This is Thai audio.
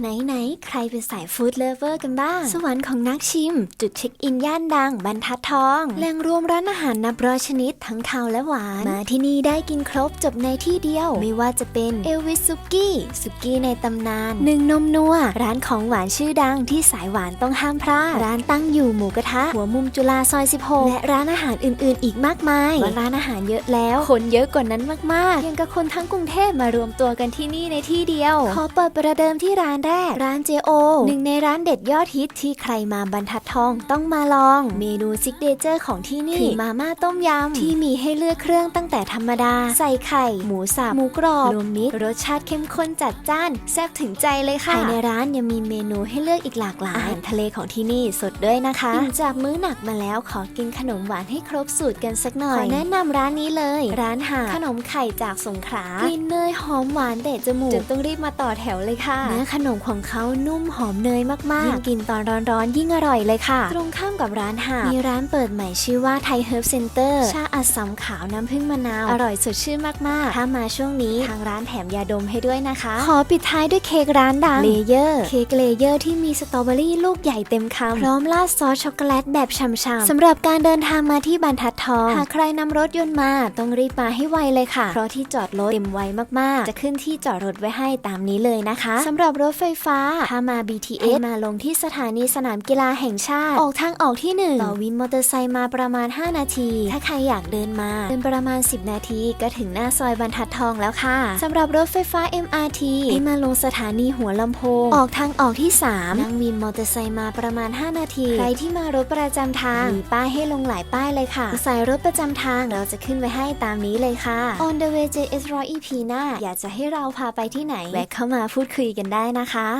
ไหนๆ ใครเป็นสายฟู้ดเลฟเวอร์กันบ้าง สวรรค์ของนักชิม จุดเช็คอินย่านดัง บรรทัดทอง แหล่งรวมร้านอาหารนับร้อยชนิดทั้งคาวและหวาน มาที่นี่ได้กินครบจบในที่เดียว ไม่ว่าจะเป็นเอลวิสซุกี้ซุกี้ในตำนานหนึ่งนมนัว ร้านของหวานชื่อดังที่สายหวานต้องห้ามพลาด ร้านตั้งอยู่หมูกระทะ หัวมุมจุฬาซอย 16 และร้านอาหารอื่นๆ อีกมากมายว่าร้านอาหารเยอะแล้ว คนเยอะกว่านั้นมากๆยังกับคนทั้งกรุงเทพมารวมตัวกันที่นี่ในที่เดียว ขอเปิดประเดิมที่ร้านแรก ร้านเจโอหนึ่งในร้านเด็ดยอดฮิตที่ใครมาบรรทัดทองต้องมาลอง เมนูซิกเนเจอร์ของที่นี่คือมาม่าต้มยำ ที่มีให้เลือกเครื่องตั้งแต่ธรรมดา ใส่ไข่ หมูสับหมูกรอบรวมมิตรรสชาติเข้มข้นจัดจ้าน แซ่บถึงใจเลยค่ะภายในร้านยังมีเมนูให้เลือกอีกหลากหลายอาหารทะเลของที่นี่สดด้วยนะคะอิ่มจากมื้อหนักมาแล้วขอกินขนมหวานให้ครบสูตรกันสักหน่อยขอแนะนำร้านนี้เลย ร้านหาขนมไข่จากสงขลากลิ่นเนยหอมหวานเด็ดจมูกจนต้องรีบมาต่อแถวเลยค่ะเนื้อขนมของเขานุ่มหอมเนยมากๆยิ่งกินตอนร้อนๆยิ่งอร่อยเลยค่ะ ตรงข้ามกับร้านหามีร้านเปิดใหม่ชื่อว่าไทยเฮิร์บเซ็นเตอร์ชาอัดสำขาวน้ำผึ้งมะนาว อร่อยสดชื่นมากๆ ถ้ามาช่วงนี้ทางร้านแถมยาดมให้ด้วยนะคะ ขอปิดท้ายด้วยเค้กร้านดังเลเยอร์เค้กเลเยอร์ที่มีสตรอเบอรี่ลูกใหญ่เต็มคำพร้อมราดซอสช็อกโกแลตแบบฉ่ำๆสำหรับการเดินทางมาที่บรรทัดทองหากใครนำรถยนต์มาต้องรีบมาให้ไวเลยค่ะ เพราะที่จอดรถเต็มไวมากๆ จะขึ้นที่จอดรถไว้ให้ตามนี้เลยนะคะสำหรับรถไฟฟ้าถ้ามา BTS ให้มาลงที่สถานีสนามกีฬาแห่งชาติ ออกทางออกที่ 1 ต่อวินมอเตอร์ไซค์มาประมาณ 5 นาที ถ้าใครอยากเดินมาเดินประมาณ 10 นาทีก็ถึงหน้าซอยบรรทัดทองแล้วค่ะสำหรับรถไฟฟ้า MRT ให้มาลงสถานีหัวลำโพง ออกทางออกที่ 3 นั่งวินมอเตอร์ไซค์มาประมาณ 5 นาที ใครที่มารถประจำทาง มีป้ายให้ลงหลายป้ายเลยค่ะสายรถประจำทางเราจะขึ้นไว้ให้ตามนี้เลยค่ะ On the way JS 100 EP หน้า อยากจะให้เราพาไปที่ไหน แวะเข้ามาพูดคุยกันได้นะคะ